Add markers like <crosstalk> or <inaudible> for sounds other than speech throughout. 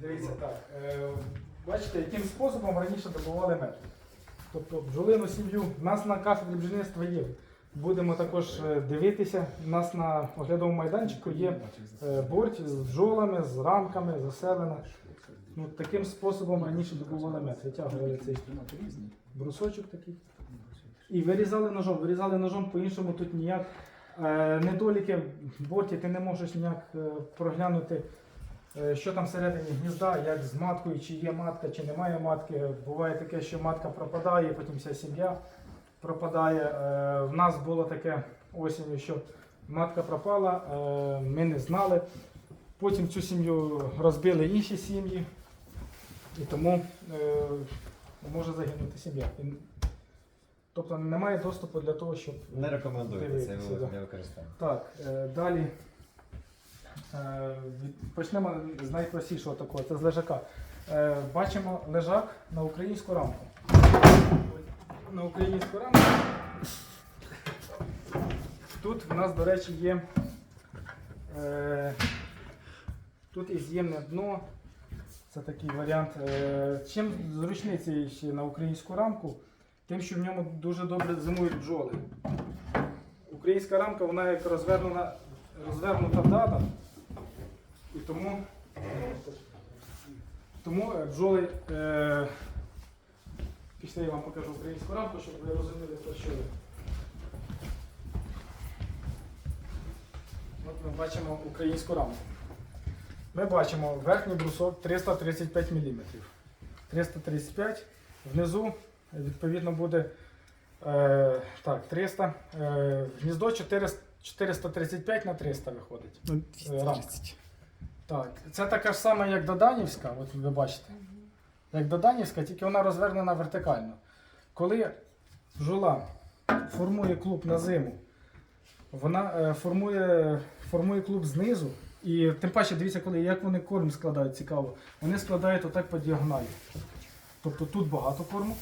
Дивіться так. Е, бачите, яким способом раніше добували мед. Тобто бджолину сім'ю в нас на кафедрі бджільництва є. Будемо також е, дивитися. У нас на оглядовому майданчику є е, борт з бджолами, з рамками, заселена. Ну, таким способом раніше добували мед. Витягували цей брусочок такий. І вирізали ножом. Вирізали ножом, по-іншому тут ніяк. Е, недоліки в борті ти не можеш ніяк е, проглянути, що там всередині гнізда, як з маткою, чи є матка, чи немає матки. Буває таке, що матка пропадає, потім вся сім'я пропадає. Е, в нас було таке осінню, що матка пропала, е, ми не знали. Потім цю сім'ю розбили інші сім'ї, і тому е, може загинути сім'я. Тобто немає доступу для того, щоб Не рекомендуєте це да. використання. так, е, далі е, почнемо з найпростішого такого, це з лежака. Е, бачимо лежак на українську рамку. На українську рамку. Тут в нас, до речі, є е, тут і з'ємне дно. Це такий варіант. Е, чим зручний цей на українську рамку? Тим, що в ньому дуже добре зимують бджоли. Українська рамка, вона як розвернута, розвернута дата. Тому, тому е, бджоли. Е, після я вам покажу українську рамку, щоб ви розуміли, про що. От ми бачимо українську рамку. Ми бачимо верхній брусок 335 мм. 335. Внизу, відповідно, буде е, так, 300. Е, гніздо 400, 435 на 300 виходить. Ну, Е, рамка. Так, це така ж сама, як Доданівська, от ви бачите. Як Доданівська, тільки вона розвернена вертикально. Коли бджола формує клуб на зиму, вона е, формує, формує клуб знизу. І тим паче, дивіться, коли, як вони корм складають, цікаво. Вони складають отак по діагоналі. Тобто тут багато корму,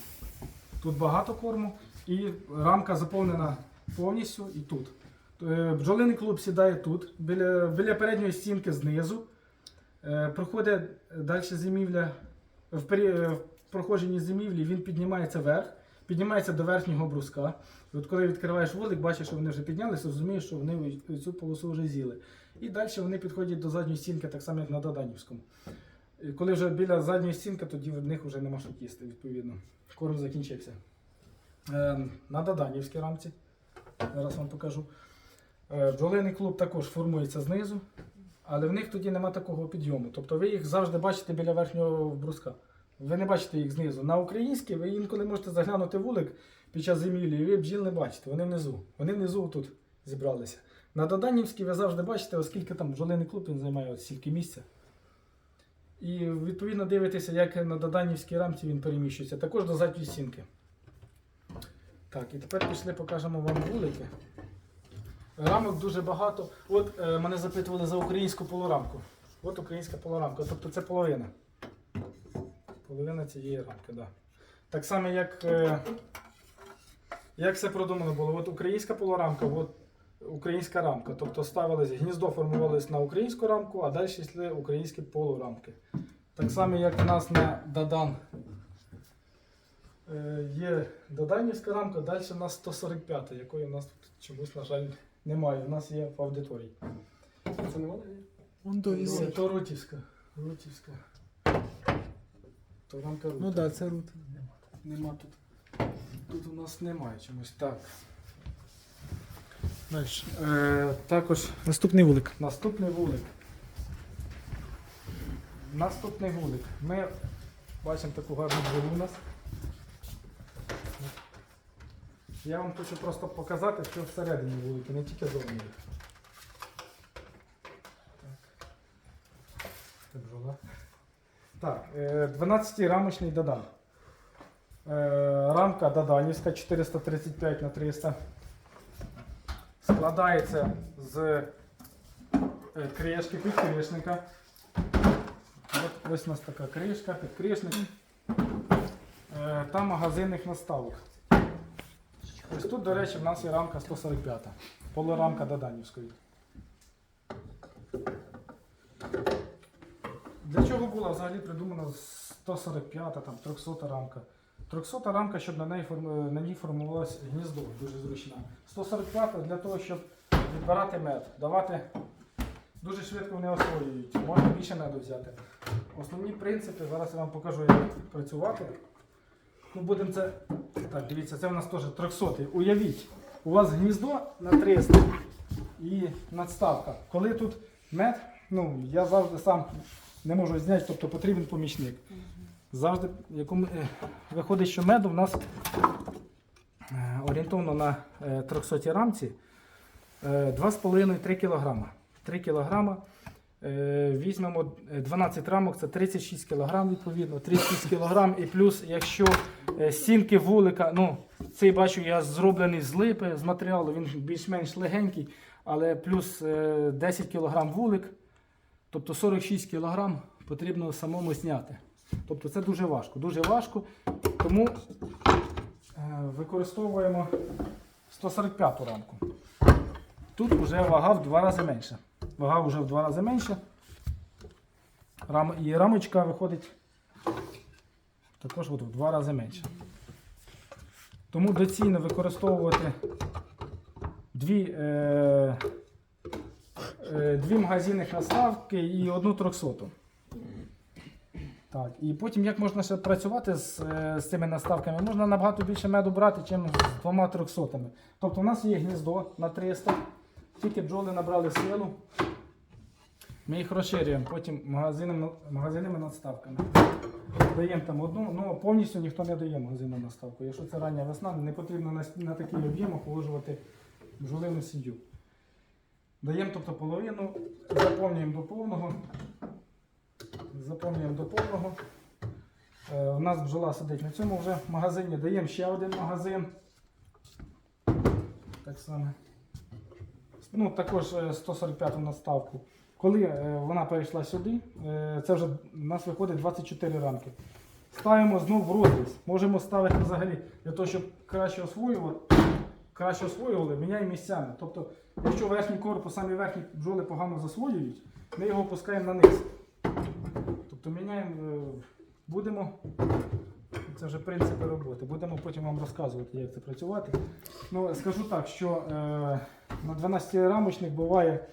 тут багато корму, і рамка заповнена повністю і тут. Е, Бджолиний клуб сідає тут, біля, біля передньої стінки знизу. Е, Проходить далі зимівля. В, пері- е, в проходженні зимівлі він піднімається вверх, піднімається до верхнього бруска. І от коли відкриваєш вулик, бачиш, що вони вже піднялися, розумієш, що вони цю полосу вже з'їли. І далі вони підходять до задньої стінки, так само, як на Доданівському. І коли вже біля задньої стінки, тоді в них вже нема що їсти, відповідно. Корм закінчився. Е, На Доданівській рамці. Зараз вам покажу. Бджолиний клуб також формується знизу, але в них тоді нема такого підйому. Тобто ви їх завжди бачите біля верхнього бруска. Ви не бачите їх знизу. На українській ви інколи можете заглянути вулик під час зимівлі, і ви бджіл не бачите, вони внизу. Вони внизу тут зібралися. На Доданівській ви завжди бачите, оскільки там бджолиний клуб він займає от стільки місця. І відповідно дивитеся, як на Доданівській рамці він переміщується. Також до задньої стінки. Так, і тепер пішли, покажемо вам вулики. Рамок дуже багато. От е, мене запитували за українську полурамку. От українська полурамка, тобто це половина. Половина цієї рамки, так. Да. Так само, як, е, як все продумано було. От українська полурамка, от українська рамка. Тобто ставилось, гніздо формувалось на українську рамку, а далі йшли українські полурамки. Так само, як в нас на Дадан е, є Даданівська рамка, далі у нас 145, якої у нас тут чомусь, на жаль, немає. У нас є в аудиторії. Це не вона? є? Он до Ні, вісить. то Рутівська. Рутівська. То рамка Рута. Ну так, да, це рут. Нема тут. Тут у нас немає чомусь. Так. Далі. Е, також Наступний вулик. наступний вулик. Наступний вулик. Ми бачимо таку гарну бджолу у нас. Я вам хочу просто показати, що всередині вулики, не тільки зовні. Так. Бджола. Так, е, 12-рамочний Дадан. Е, Рамка Даданівська 435 на 300. Складається з е, кришки, підкришника. Ось у нас така кришка, підкришник е, та магазинних наставок. Ось тут, до речі, в нас є рамка 145, полурамка Даданівської. Для чого була взагалі придумана 145 там 300 рамка? 300 рамка, щоб на неї, на ній формувалось гніздо, дуже зручна. 145 для того, щоб відбирати мед, давати дуже швидко вони освоюють, можна більше меду взяти. Основні принципи, зараз я вам покажу, як працювати. Ну, будемо це. Так, дивіться, це у нас теж 300. Уявіть, у вас гніздо на 300 і надставка. Коли тут мед, ну я завжди сам не можу зняти, тобто потрібен помічник. Завжди, якому, е, виходить, що меду в нас е, орієнтовно на е, 300 рамці е, 2,5-3 кг. 3 кг. Візьмемо е, 12 рамок, це 36 кг відповідно, 36 кг і плюс, якщо е, стінки вулика, ну, цей бачу, я зроблений з липи, з матеріалу, він більш-менш легенький, але плюс е, 10 кг вулик, тобто 46 кг потрібно самому зняти. Тобто це дуже важко, дуже важко, тому е, використовуємо 145 рамку. Тут вже вага в два рази менша. Вага вже в два рази менша. Рам... І рамочка виходить також от в два рази менша. Тому доцільно використовувати дві, е... Е... дві магазинних наставки і одну трьохсоту. Так, і потім як можна ще працювати з, е, з цими наставками? Можна набагато більше меду брати, ніж з двома трьохсотами. Тобто у нас є гніздо на 300, тільки бджоли набрали силу. Ми їх розширюємо потім магазинами, надставками. Даємо там одну, ну повністю ніхто не дає магазинну надставку. Якщо це рання весна, не потрібно на, на такий об'єм охолоджувати бджолину сім'ю. Даємо тобто половину, заповнюємо до повного. Заповнюємо до повного. Е, у нас бджола сидить на цьому вже магазині. Даємо ще один магазин. Так само. Ну, також е, 145 наставку. Коли е, вона перейшла сюди, е, це вже у нас виходить 24 рамки. Ставимо знову розріз. Можемо ставити взагалі для того, щоб краще освоювати, краще освоювали, міняємо місцями. Тобто, якщо верхній корпус, самі верхні бджоли погано засвоюють, ми його опускаємо на низ. Тобто міняємо, е, будемо, це вже принципи роботи, будемо потім вам розказувати, як це працювати. Ну, скажу так, що е, на 12 рамочник буває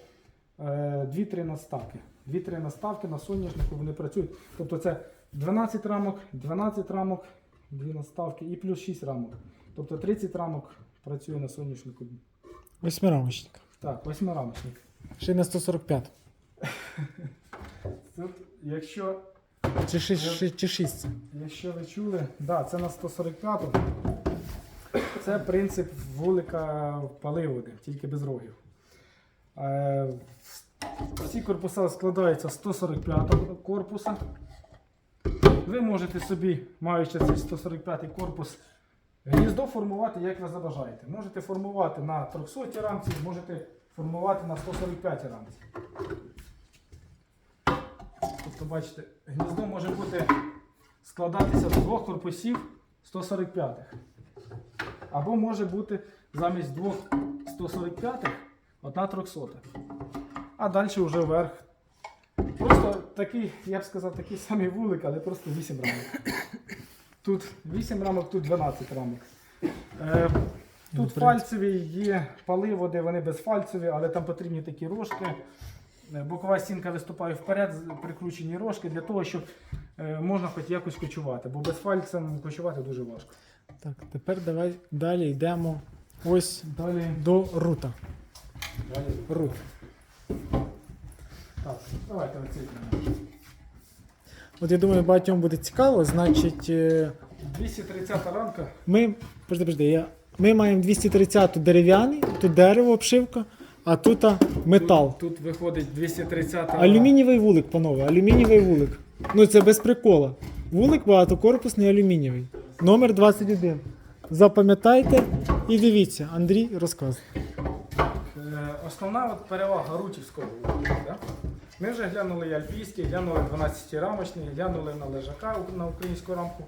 е, 2-3 наставки. 2-3 наставки на соняшнику вони працюють. Тобто це 12 рамок, 12 рамок, 2 наставки і плюс 6 рамок. Тобто 30 рамок працює на соняшнику. Восьмирамочник. Так, 8 рамочник. Ще на 145. Тут, якщо Чи 6? Чи 6? Якщо ви чули, да, це на 145 Це принцип вулика паливоди, тільки без рогів. Е, Ці корпуса складаються з 145 корпуса. Ви можете собі, маючи цей 145 корпус, гніздо формувати, як ви забажаєте. Можете формувати на 300 рамці, можете формувати на 145 рамці. Тобто, бачите, гніздо може бути складатися з двох корпусів 145-х. Або може бути замість двох 145-х одна 300 А далі вже вверх. Просто такий, я б сказав, такий самий вулик, але просто 8 рамок. Тут 8 рамок, тут 12 рамок. Е, Ну, тут фальцеві є паливоди, вони безфальцеві, але там потрібні такі рожки. Е, Бокова стінка виступає вперед, прикручені рожки для того, щоб е, можна хоч якось кочувати, бо без фальцем кочувати дуже важко. Так, тепер давай далі йдемо ось Далі. до рута. Далі. Рут. Так, давайте оцінимо. От я думаю, багатьом буде цікаво, значить, е, 230 рамка. ми. Подожди, подожди, я, ми маємо 230 дерев'яний, тут дерево, обшивка, а тут метал. Тут, тут виходить 230 Алюмінієвий вулик, панове, алюмінієвий вулик. Ну це без прикола. Вулик багатокорпусний алюмінієвий. Номер 21. Запам'ятайте і дивіться, Андрій розказує. Е, Основна от перевага рутівського вулика. Да? Ми вже глянули і альпійський, глянули 12 рамочний, глянули на лежака на українську рамку.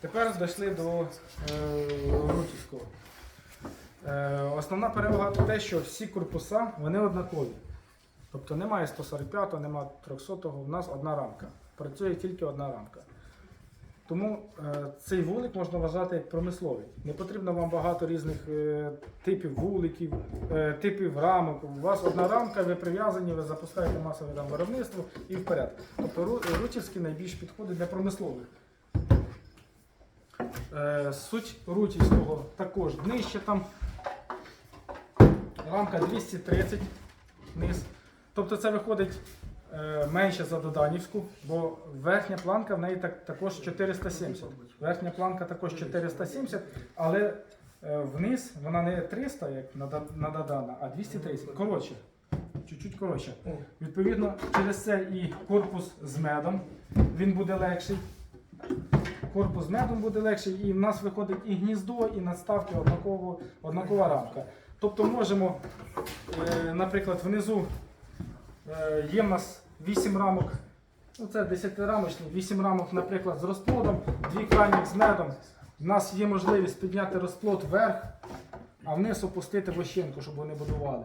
Тепер дійшли до е, рутівського. Е, основна перевага те, що всі корпуса вони однакові. Тобто немає 145-го, немає 300-го, у нас одна рамка. Працює тільки одна рамка. Тому е, цей вулик можна вважати як промисловий. Не потрібно вам багато різних е, типів вуликів, типів рамок. У вас одна рамка, ви прив'язані, ви запускаєте масове там виробництво і вперед. Тобто рутівський найбільш підходить для промислових. Суть рутівського також нижче там. Рамка 230 низ. Тобто це виходить е, менше за Доданівську, бо верхня планка в неї так, також 470. Верхня планка також 470, але е, вниз вона не 300, як на, на Додана, а 230. Коротше. Чуть-чуть коротше. Відповідно, через це і корпус з медом він буде легший. Корпус з медом буде легший, і в нас виходить і гніздо, і надставки однакова рамка. Тобто можемо, е, наприклад, внизу е, є в нас 8 рамок, ну це 10-рамочні, 8 рамок, наприклад, з розплодом, дві крайніх з медом. У нас є можливість підняти розплод вверх, а вниз опустити вощенку, щоб вони будували.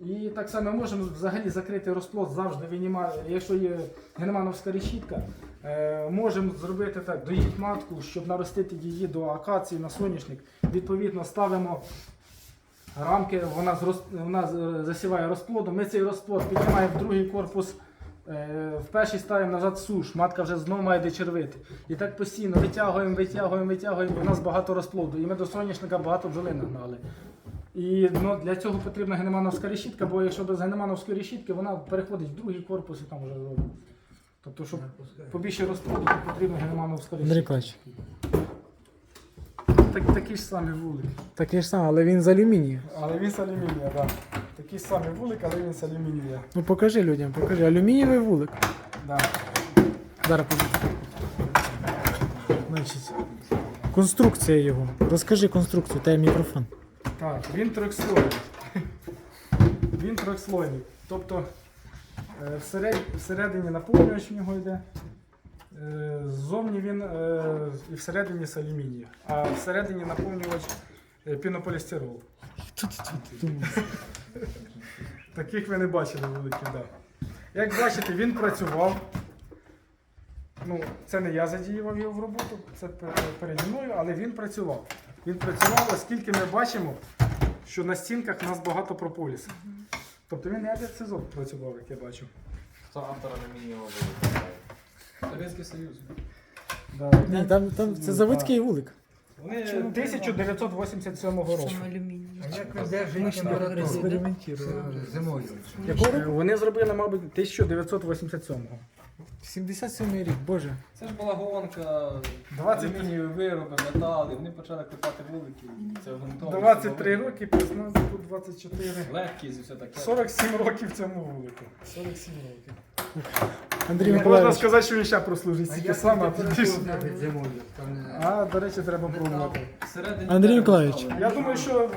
І так само можемо взагалі закрити розплод завжди винімає, якщо є германовська решітка, е, можемо зробити так, доїть матку, щоб наростити її до акації на соняшник. Відповідно, ставимо рамки, вона, зрос- вона засіває розплодом. Ми цей розплод піднімаємо в другий корпус, е, в перший ставимо назад суш, матка вже знову має де червити. І так постійно витягуємо, витягуємо, витягуємо. і У нас багато розплоду. І ми до соняшника багато бджоли нагнали. І ну, для цього потрібна генемановська решітка, бо якщо без генемановської решітки, вона переходить в другий корпус і там вже робить. Тобто, щоб побільше розплоду, то потрібна генемановська Андрій решітка. Так, такі ж самі вулики. Такий ж сам, але він з алюмінію. Але він з алюмінія, так. Да. Такий самий вулик, але він з алюмінія. Ну покажи людям, покажи. Алюмінієвий вулик. Да. Зараз покажу. Значить, конструкція його. Розкажи конструкцію, та мікрофон. Так, він трьохслойний. Він трьохслойний. Тобто е, всеред- всередині наповнювач в нього йде. Е, Ззовні він е, і всередині з алюмінію, а всередині наповнювач е, пінополістирол. Таких ви не бачили великих. Да. Як бачите, він працював. Ну, це не я задіював його в роботу, це пе- переді мною, але він працював. Він працював, оскільки ми бачимо, що на стінках у нас багато прополісу. Тобто він не один сезон працював, як я бачу. Хто автор алюмінієвого вулика? Совєтський Союз. Да. Ні, там, там це заводський вулик. Вони 1987 року. алюміній. Як ви Експериментували. зимою? Вони зробили, мабуть, 1987-го. 77 рік, боже. Це ж була гонка, 20 алюмінієві вироби, метали, вони почали клепати вулики. Це грунтово. 23 роки, плюс нас тут 24. Легкість і все таке. 47 років цьому вулику. 47 років. Андрій можна Миколаївич. сказати, що він ще прослужить А стільки саме, а? Там не- А, до речі, треба пробувати. Всередині Андрій дерева Миколаївич. Я думаю, що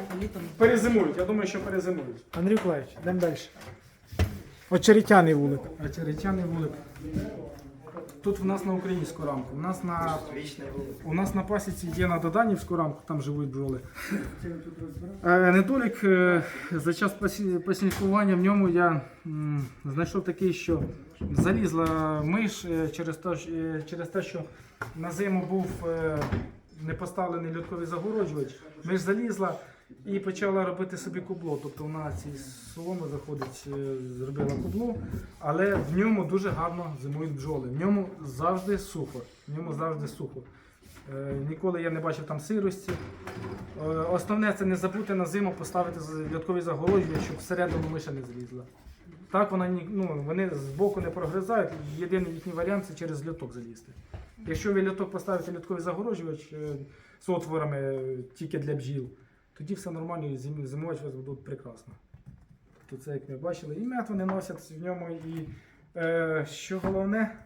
перезимують. Я думаю, що перезимують. Андрій Миколаївич, йдемо далі. Очеретяний вулик. Очеретяний вулик. Тут в нас на українську рамку. У нас на, у нас на пасіці є на Доданівську рамку, там живуть бджоли. Е, Недолік е, за час пасі- пасінкування в ньому я м, знайшов такий, що залізла миш е, через те, що- е, через те, що на зиму був е, не поставлений льотковий загороджувач. Миш залізла і почала робити собі кубло. Тобто вона ці соломи заходить, е, зробила кубло, але в ньому дуже гарно зимують бджоли. В ньому завжди сухо. В ньому завжди сухо. Е, Ніколи я не бачив там сирості. Е, Основне це не забути на зиму поставити з- льотковий щоб всередину миша не злізла. Так вона ну, вони з не прогризають. Єдиний їхній варіант це через льоток залізти. Якщо ви льоток поставите льотковий загороджувач е, з отворами е, тільки для бджіл, тоді все нормально і зим- зимувати вас будуть прекрасно. То це як ми бачили, і мед вони носять в ньому. І е, що головне,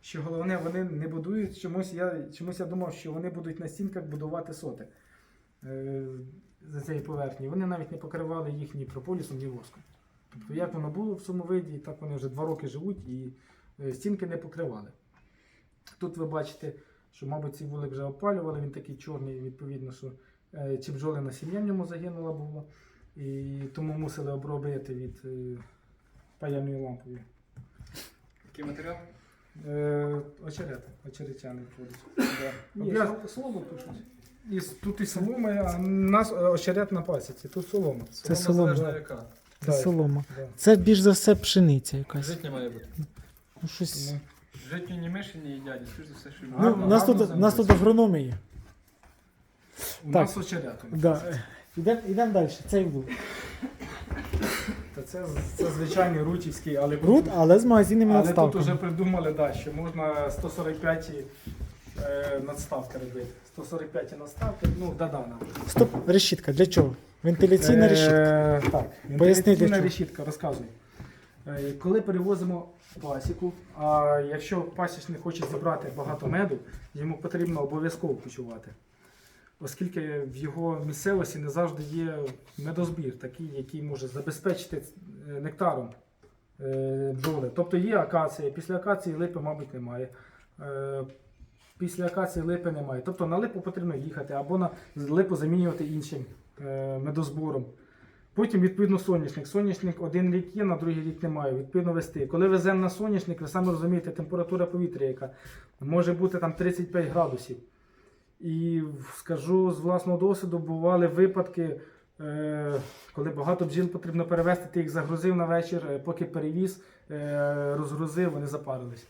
що головне, вони не будують чомусь. Я чомусь я думав, що вони будуть на стінках будувати соти е, за цієї поверхні. Вони навіть не покривали їх ні прополісом, ні воском. Тобто, як воно було в цьому виді, так вони вже два роки живуть і е, стінки не покривали. Тут ви бачите, що, мабуть, цей вулик вже опалювали, він такий чорний, відповідно, що чи бджолина сім'я в ньому загинула була, і тому мусили обробити від е, паяльною лампою. Який матеріал? Е, очерети, очеретяни входять. Ні, Я- солому пишуть. І тут і солома, а нас е, очерет на пасіці, тут солома. Це солома. залежно яка. Це Так. солома. Да. Це більш за все пшениця якась. Житня має бути. Ну, щось. Ну, Житню ні миші, ні їдять, все, що Ну, у нас тут, у нас тут землець. У Так. нас очерет. Да. Ідемо ідем далі. Цей був. Та це, це звичайний рутівський, але Рут, але з магазинними Але тут надставками. вже придумали, да, що можна 145 е, надставки робити. 145 надставки, ну, додана. Стоп, решітка. Для чого? Вентиляційна решітка. Е, Так, Поясни, для вентиляційна чого. решітка, розказуй. Е, Коли перевозимо пасіку, а якщо пасічник хоче зібрати багато меду, йому потрібно обов'язково кочувати. Оскільки в його місцевості не завжди є медозбір, такий, який може забезпечити е, нектаром е, бджоли. Тобто є акація, після акації липи, мабуть, немає. Е, Після акації липи немає. Тобто на липу потрібно їхати або на липу замінювати іншим медозбором. Потім, відповідно, соняшник. Соняшник один рік є, на другий рік немає. Відповідно, вести. Коли веземо на соняшник, ви самі розумієте, температура повітря, яка може бути там 35 градусів. І скажу з власного досвіду, бували випадки, е, коли багато бджіл потрібно перевезти, ти їх загрузив на вечір, е, поки перевіз, е, розгрузив, вони запарились.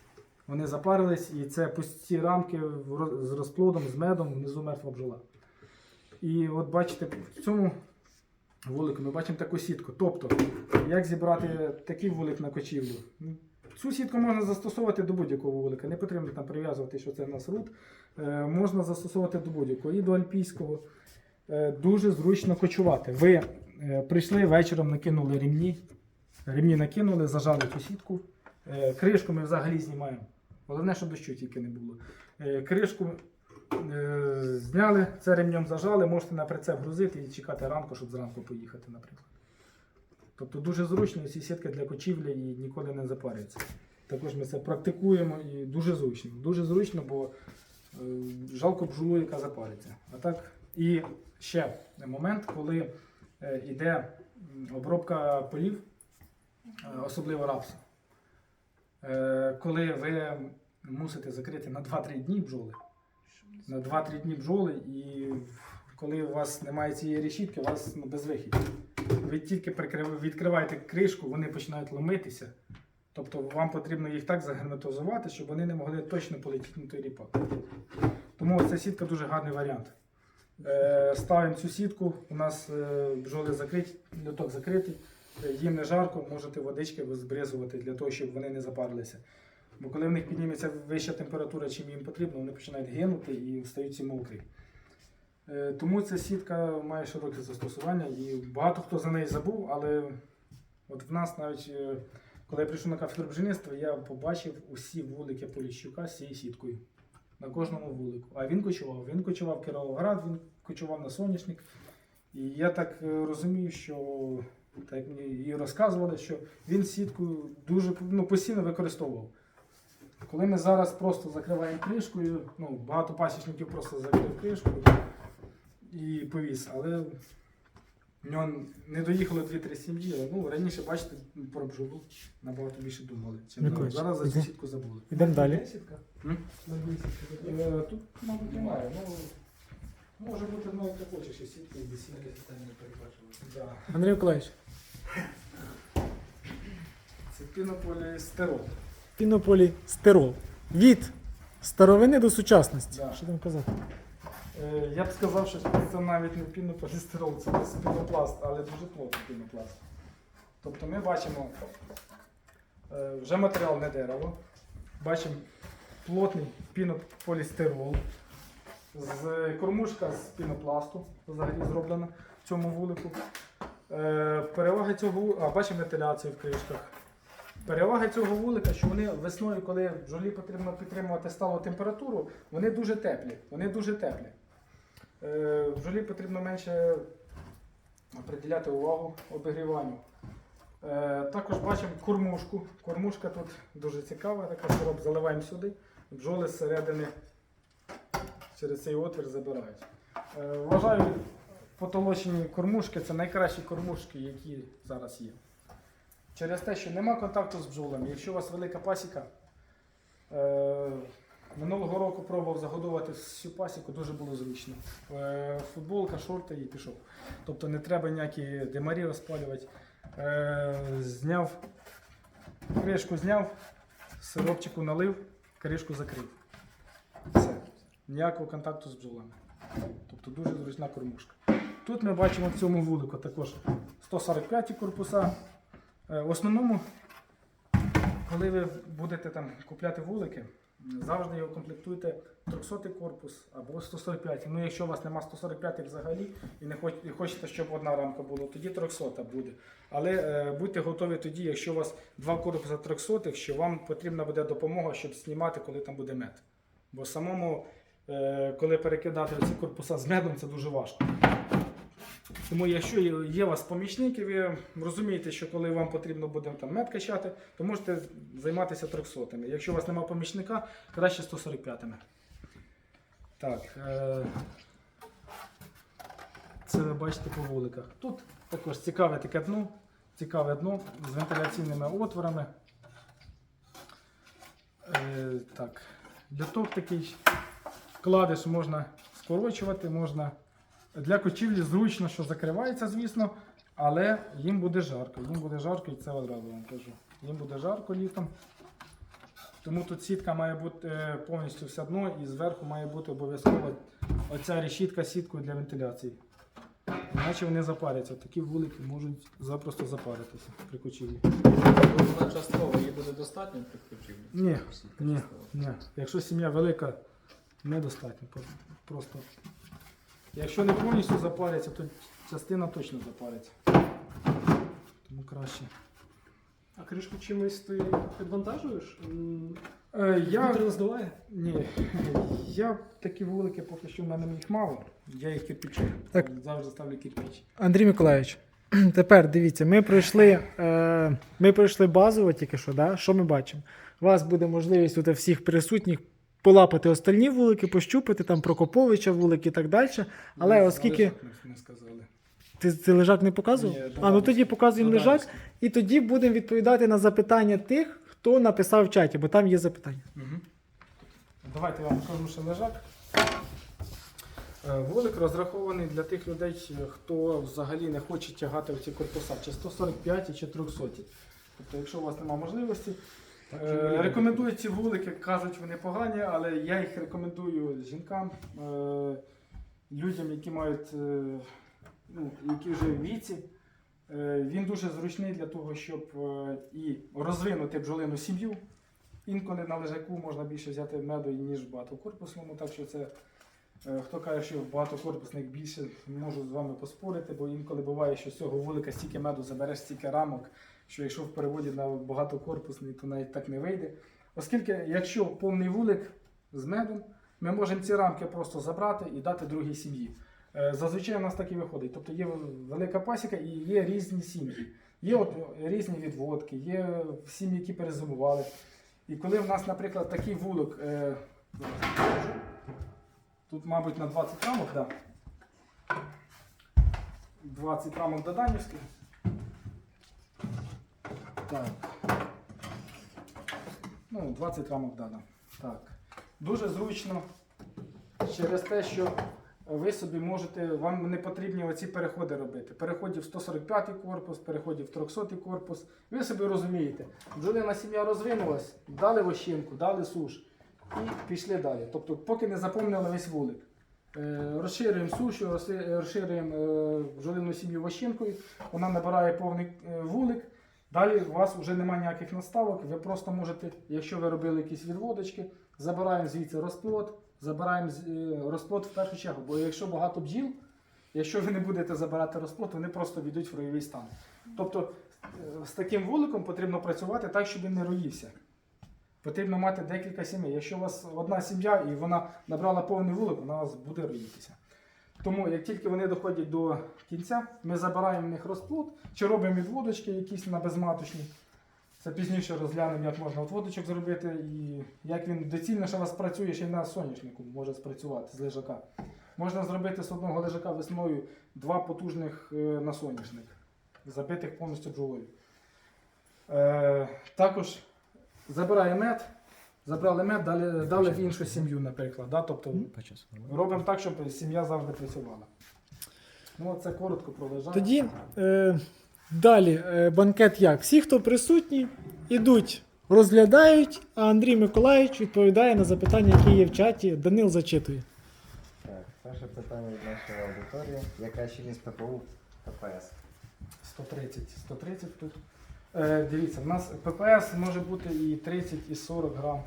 Вони запарились, і це пусті рамки з розплодом, з медом, внизу мертва бджола. І от бачите, в цьому вулику ми бачимо таку сітку. Тобто, як зібрати такий вулик на кочівлю? Цю сітку можна застосовувати до будь-якого вулика. Не потрібно там прив'язувати, що це в нас рут. Е, можна застосовувати до будь-якого і до альпійського. Е, дуже зручно кочувати. Ви е, прийшли вечором, накинули ремні, ремні накинули, зажали цю сітку. Е, кришку ми взагалі знімаємо. Головне, щоб дощу тільки не було. Е, кришку е, зняли, це ремнем зажали, можете на прицеп грузити і чекати ранку, щоб зранку поїхати, наприклад. Тобто дуже зручно, ці сітки для кочівлі і ніколи не запарюються. Також ми це практикуємо і дуже зручно. Дуже зручно, бо е, жалко бджолу, яка запариться. А так, і ще момент, коли е, йде обробка полів, е, особливо рапсу. Е, Коли ви мусите закрити на 2-3 дні бджоли, на 2-3 дні бджоли, і коли у вас немає цієї решітки, у вас ну, безвихідь. Ви тільки відкриваєте кришку, вони починають ломитися. Тобто вам потрібно їх так загерметизувати, щоб вони не могли точно полетіти на той ріпак. Тому ця сітка дуже гарний варіант. Е, ставимо цю сітку, у нас е, бджоли закриті, льоток закритий, е, їм не жарко, можете водички збризувати для того, щоб вони не запарилися. Бо коли в них підніметься вища температура, чим їм потрібно, вони починають гинути і стають всі мокрі. Е, Тому ця сітка має широке застосування і багато хто за неї забув, але от в нас навіть, е, коли я прийшов на кафедру бджільництва, я побачив усі вулики Поліщука з цією сіткою. На кожному вулику. А він кочував. Він кочував Кіровоград, він кочував на соняшник. І я так е, розумію, що так мені і розказували, що він сітку дуже ну, постійно використовував. Коли ми зараз просто закриваємо кришкою, ну, багато пасічників просто закрив кришкою і повіз, але в нього не доїхало 2-3 сім'ї. Ну, раніше, бачите, про бджолу набагато більше думали. Чим зараз. зараз за цю сітку забули. Ідемо далі. М? Е, Тут, мабуть, немає. Ну, може бути, ну, як ти хочеш, і сітки, і без сітки. Да. Андрій Миколаївич, Це пінополістирол. пінополістирол. Від старовини до сучасності. Да. Що там казати? Е, Я б сказав, що це навіть не пінополістирол, це пінопласт, але дуже плотний пінопласт. Тобто ми бачимо е, вже матеріал не дерево, бачимо плотний пінополістирол, з кормушка з пінопласту взагалі зроблена в цьому вулику. Е, Перевага цього а бачимо вентиляцію в кришках. Перевага цього вулика, що вони весною, коли бджолі потрібно підтримувати сталу температуру, вони дуже теплі. Вони дуже теплі. Е, Бджолі потрібно менше приділяти увагу обігріванню. Е, Також бачимо кормушку. Кормушка тут дуже цікава, така сироп заливаємо сюди. Бджоли зсередини через цей отвір забирають. Е, Вважаю, потолочені кормушки це найкращі кормушки, які зараз є. Через те, що нема контакту з бджолами. Якщо у вас велика пасіка, Минулого року пробував загодувати всю пасіку, дуже було зручно. Е, Футболка, шорти і пішов. Тобто не треба ніякі демарі розпалювати. Е, Зняв, кришку зняв, сиропчику налив, кришку закрив. Все. Ніякого контакту з бджолами. Тобто дуже зручна кормушка. Тут ми бачимо в цьому вулику також 145 корпуса. Е, В основному, коли ви будете там купляти вулики, завжди його комплектуйте 300 корпус або 145. Ну, якщо у вас нема 145 взагалі і не хоч- і хочете, щоб одна рамка була, тоді 300 буде. Але е, будьте готові тоді, якщо у вас два корпуса 300, що вам потрібна буде допомога, щоб знімати, коли там буде мед. Бо самому, е, коли перекидати ці корпуса з медом, це дуже важко. Тому якщо є- у вас помічники, ви розумієте, що коли вам потрібно буде там мед качати, то можете займатися 300 -ми. Якщо у вас немає помічника, краще 145-ми. Так. Е- це ви бачите по вуликах. Тут також цікаве таке дно, цікаве дно з вентиляційними отворами. Е, так. Люток такий кладиш можна скорочувати, можна. Для кочівлі зручно, що закривається, звісно, але їм буде жарко. Їм буде жарко, і це одразу вам кажу. Їм буде жарко літом. Тому тут сітка має бути е, повністю все дно і зверху має бути обов'язково оця решітка сіткою для вентиляції. Іначе вони запаряться. Такі вулики можуть запросто запаритися при кочівлі. Вона частково її буде достатньо підключити. Ні, ні, ні. Якщо сім'я велика, недостатньо. Просто. Якщо не повністю запаряться, то частина точно запариться. Тому краще. А кришку чимось ти підвантажуєш? Е, я, Вітер не здуває? ні, я такі вулики поки що в мене їх мало. Я їх кирпичу. Так. Завжди ставлю кирпич. Андрій Миколаївич, <clears throat> тепер дивіться, ми пройшли, е, ми пройшли базово тільки що, да? що ми бачимо? У вас буде можливість тут всіх присутніх полапати остальні вулики, пощупати, там Прокоповича вулики і так далі. Але Ні, оскільки не- не сказали. ти, ти лежак не показував? Ні, а ну тоді показуємо Додав. лежак, і тоді будемо відповідати на запитання тих, хто написав в чаті, бо там є запитання. Угу. Давайте я вам покажу ще лежак. Е, Вулик розрахований для тих людей, е, хто взагалі не хоче тягати ці корпуса, чи 145 чи 300. Тобто, якщо у вас немає можливості, е, рекомендую ці вулики, кажуть, вони погані, але я їх рекомендую жінкам, е, людям, які мають, е, ну, які вже в віці. Е, Він дуже зручний для того, щоб е, і розвинути бджолину сім'ю. Інколи на лежаку можна більше взяти меду, ніж в багатокорпусному, так що це хто каже, що в багатокорпусних більше, можу з вами поспорити, бо інколи буває, що з цього вулика стільки меду забереш, стільки рамок, що якщо в переводі на багатокорпусний, то навіть так не вийде. Оскільки, якщо повний вулик з медом, ми можемо ці рамки просто забрати і дати другій сім'ї. Е, Зазвичай у нас так і виходить. Тобто є велика пасіка і є різні сім'ї. Є от різні відводки, є сім'ї, які перезимували. І коли в нас, наприклад, такий вулик, е, тут, мабуть, на 20 рамок, да. 20 рамок Доданівських. Так. Ну, 20 рамок дана. Так. Дуже зручно через те, що ви собі можете, вам не потрібні оці переходи робити. Переходів в 145 корпус, переходів в 300 корпус. Ви собі розумієте, бджолина сім'я розвинулась, дали вощинку, дали суш і пішли далі. Тобто, поки не заповнили весь вулик. Е, Розширюємо сушу, розширюємо е, бджолину сім'ю вощинкою, вона набирає повний е, вулик. Далі у вас вже немає ніяких наставок. Ви просто можете, якщо ви робили якісь відводочки, забираємо звідси розплод, забираємо е, розплод в першу чергу. Бо якщо багато бджіл, якщо ви не будете забирати розплод, вони просто війдуть в роєвий стан. Тобто е, з таким вуликом потрібно працювати так, щоб він не роївся. Потрібно мати декілька сімей. Якщо у вас одна сім'я і вона набрала повний вулик, вона у вас буде роїтися. Тому як тільки вони доходять до кінця, ми забираємо в них розплод, чи робимо відводочки якісь на безматочні. Це пізніше розглянемо, як можна відводочок зробити і як він доцільніше у вас працює ще й на соняшнику, може спрацювати з лежака. Можна зробити з одного лежака весною два потужних е, на соняшник, забитих повністю бджолою. Е, також забирає мед, Забрали мед, дали, дали в іншу сім'ю, наприклад. Да? Тобто робимо так, щоб сім'я завжди працювала. Ну, це коротко про лежак. Тоді е, далі е, банкет як? Всі, хто присутні, ідуть, розглядають, а Андрій Миколаївич відповідає на запитання, які є в чаті. Данил зачитує. Так, перше питання від нашої аудиторії. Яка щільність ППУ ППС? 130. 130 тут. Е, дивіться, в нас ППС може бути і 30, і 40 грам.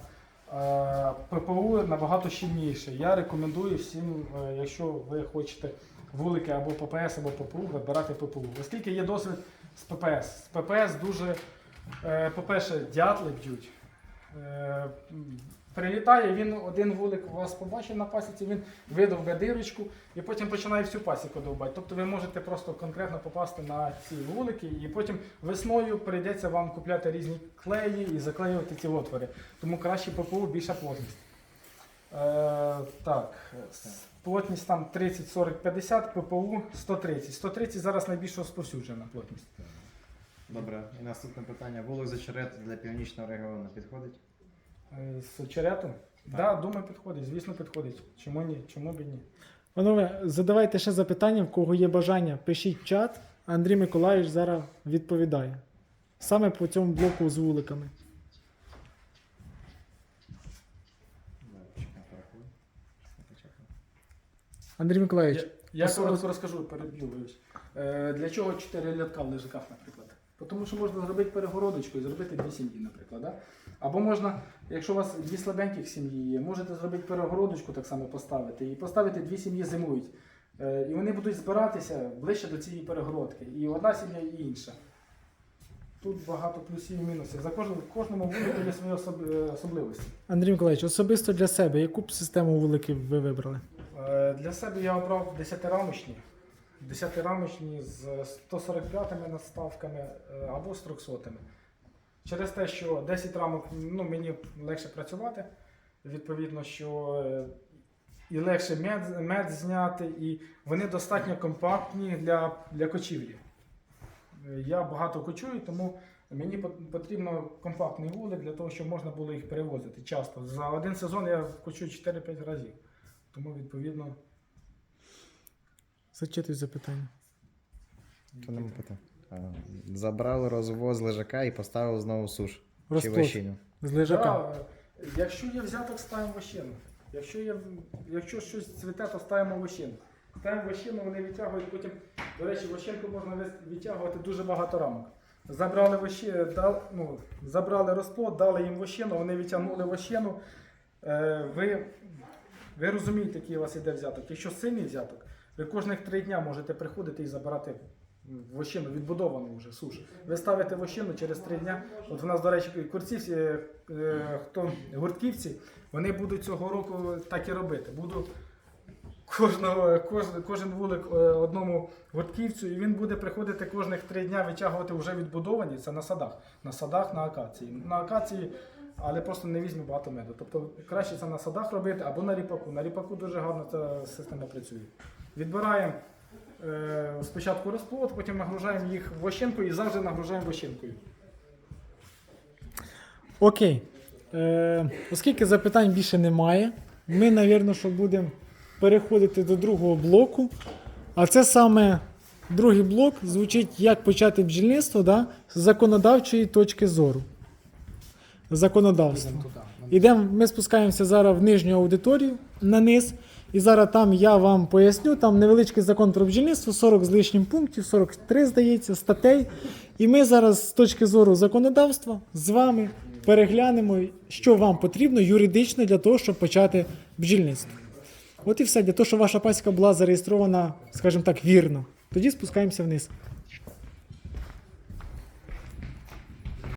Е, ППУ набагато щільніше. Я рекомендую всім, е, якщо ви хочете вулики або ППС, або ППУ, вибирати ППУ. Оскільки є досвід з ППС. З ППС дуже, по-перше, дятли б'ють. Прилітає, він один вулик у вас побачив на пасіці, він видовбе дирочку і потім починає всю пасіку довбати. Тобто ви можете просто конкретно попасти на ці вулики, і потім весною прийдеться вам купляти різні клеї і заклеювати ці отвори. Тому краще ППУ більша плотність. Е, так, плотність там 30, 40, 50, ППУ 130. 130 зараз найбільш розповсюджена плотність. Добре. І наступне питання. Вулик з очерету для північного регіону підходить? Е, З очерету? Так, да, думаю, підходить, звісно, підходить. Чому ні? Чому б і ні? Панове, задавайте ще запитання, в кого є бажання, пишіть в чат. Андрій Миколаївич зараз відповідає. Саме по цьому блоку з вуликами. Андрій Миколаївич, Я, коротко розкажу, переб'ю. Е, для чого чотири рядка в лежаках, наприклад? Тому що можна зробити перегородочку і зробити дві сім'ї, наприклад. Да? Або можна, якщо у вас дві слабеньких сім'ї є, можете зробити перегородочку так само поставити і поставити дві сім'ї зимують. Е, і вони будуть збиратися ближче до цієї перегородки. І одна сім'я, і інша. Тут багато плюсів і мінусів. За кожним, кожному вулику є свої е, особливості. Андрій Миколаївич, особисто для себе, яку б систему вуликів ви вибрали? Е, Для себе я обрав 10-рамочні. 10-рамочні з 145 наставками е, або з 300. Через те, що 10 рамок ну, мені легше працювати, відповідно, що е, і легше мед, мед зняти, і вони достатньо компактні для, для кочівлі. Я багато кочую, тому мені пот- потрібно компактний вулик для того, щоб можна було їх перевозити часто. За один сезон я кочую 4-5 разів. Тому, відповідно, Зачитуй запитання. Що нам питання? Забрали розвоз лежака і поставили знову суш. Чи вощину. з лежака. Да, якщо є взяток, ставимо вощину. Якщо, є, якщо щось цвіте, то ставимо вощину. Ставимо вощину, вони відтягують, потім, до речі, вощинку можна вис- відтягувати дуже багато рамок. Забрали, вощі, дал, ну, забрали розплод, дали їм вощину, вони відтягнули вощину. Е, ви, ви розумієте, який у вас іде взяток. Якщо сильний взяток, ви кожних три дня можете приходити і забирати вощину, відбудовану вже суш. Ви ставите вощину через три дня. От в нас, до речі, курцівці, е, е, хто гуртківці, вони будуть цього року так і робити. Буду кожного, кожен, кожен вулик е, одному гуртківцю, і він буде приходити кожних три дня витягувати вже відбудовані. Це на садах. На садах, на акації. На акації, але просто не візьме багато меду. Тобто краще це на садах робити або на ріпаку. На ріпаку дуже гарно ця система працює. Відбираємо е, спочатку розплод, потім нагружаємо їх вощинкою і завжди нагружаємо вощинкою. Окей. Е, оскільки запитань більше немає, ми, напевно, що будемо переходити до другого блоку. А це саме другий блок звучить, як почати бджільництво да, з законодавчої точки зору. Законодавство. Ідемо, ми спускаємося зараз в нижню аудиторію на низ. І зараз там я вам поясню, там невеличкий закон про бджільництво, 40 з лишнім пунктів, 43, здається, статей. І ми зараз з точки зору законодавства з вами переглянемо, що вам потрібно юридично для того, щоб почати бджільництво. От і все, для того, щоб ваша пасіка була зареєстрована, скажімо так, вірно. Тоді спускаємося вниз.